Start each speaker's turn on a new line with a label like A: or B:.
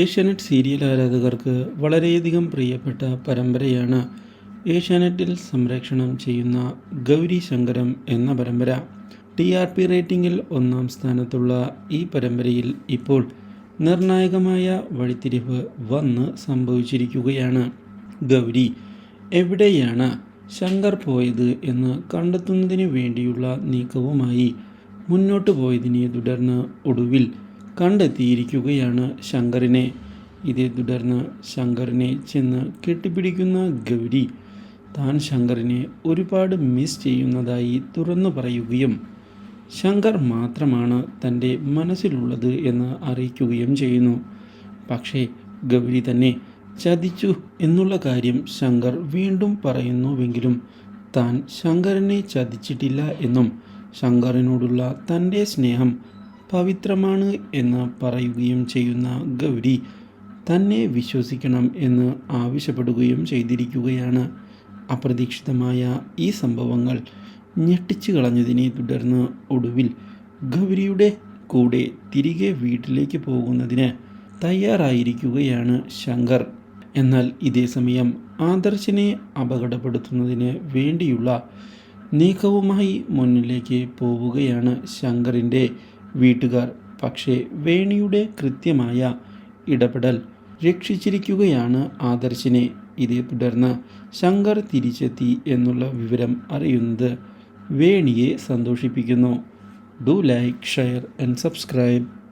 A: Asianet serial ആരാധകർക്ക് വളരെയധികം പ്രിയപ്പെട്ട പരമ്പരയാണ് ഏഷ്യാനെറ്റിൽ സംരക്ഷണം ചെയ്യുന്ന ഗൗരി ശങ്കരം എന്ന പരമ്പര. ടി ആർ പി റേറ്റിംഗിൽ ഒന്നാം സ്ഥാനത്തുള്ള ഈ പരമ്പരയിൽ ഇപ്പോൾ നിർണായകമായ വഴിത്തിരിവ് വന്ന് സംഭവിച്ചിരിക്കുകയാണ്. ഗൗരി എവിടെയാണ് ശങ്കർ പോയത് എന്ന് കണ്ടെത്തുന്നതിന് വേണ്ടിയുള്ള നീക്കവുമായി മുന്നോട്ട് പോയതിനെ തുടർന്ന് ഒടുവിൽ കണ്ടെത്തിയിരിക്കുകയാണ് ശങ്കറിനെ. ഇതേ തുടർന്ന് ശങ്കറിനെ ചെന്ന് കെട്ടിപ്പിടിക്കുന്ന ഗൗരി താൻ ശങ്കറിനെ ഒരുപാട് മിസ് ചെയ്യുന്നതായി തുറന്നു പറയുകയും ശങ്കർ മാത്രമാണ് തന്റെ മനസ്സിലുള്ളത് എന്ന് അറിയിക്കുകയും ചെയ്യുന്നു. പക്ഷേ ഗൗരി തന്നെ ചതിച്ചു എന്നുള്ള കാര്യം ശങ്കർ വീണ്ടും പറയുന്നുവെങ്കിലും താൻ ശങ്കറിനെ ചതിച്ചിട്ടില്ല എന്നും ശങ്കറിനോടുള്ള തന്റെ സ്നേഹം പവിത്രമാണ് എന്ന് പറയുകയും ചെയ്യുന്ന ഗൗരി തന്നെ വിശ്വസിക്കണം എന്ന് ആവശ്യപ്പെടുകയും ചെയ്തിരിക്കുകയാണ്. അപ്രതീക്ഷിതമായ ഈ സംഭവങ്ങൾ ഞെട്ടിച്ചു കളഞ്ഞതിനെ തുടർന്ന് ഒടുവിൽ ഗൗരിയുടെ കൂടെ തിരികെ വീട്ടിലേക്ക് പോകുന്നതിന് തയ്യാറായിരിക്കുകയാണ് ശങ്കർ. എന്നാൽ ഇതേ സമയം ആദർശിനെ അപകടപ്പെടുത്തുന്നതിന് വേണ്ടിയുള്ള നീക്കവുമായി മുന്നിലേക്ക് പോവുകയാണ് ശങ്കറിന്റെ വീട്ടുകാർ പക്ഷേ വേണിയുടെ കൃത്യമായ ഇടപെടൽ രക്ഷിച്ചിരിക്കുകയാണ് ആദർശിനെ. ഇതേ തുടർന്ന് ശങ്കർ തിരിച്ചെത്തി എന്നുള്ള വിവരം അറിയുന്നത് വേണിയെ സന്തോഷിപ്പിക്കുന്നു. Do like share and subscribe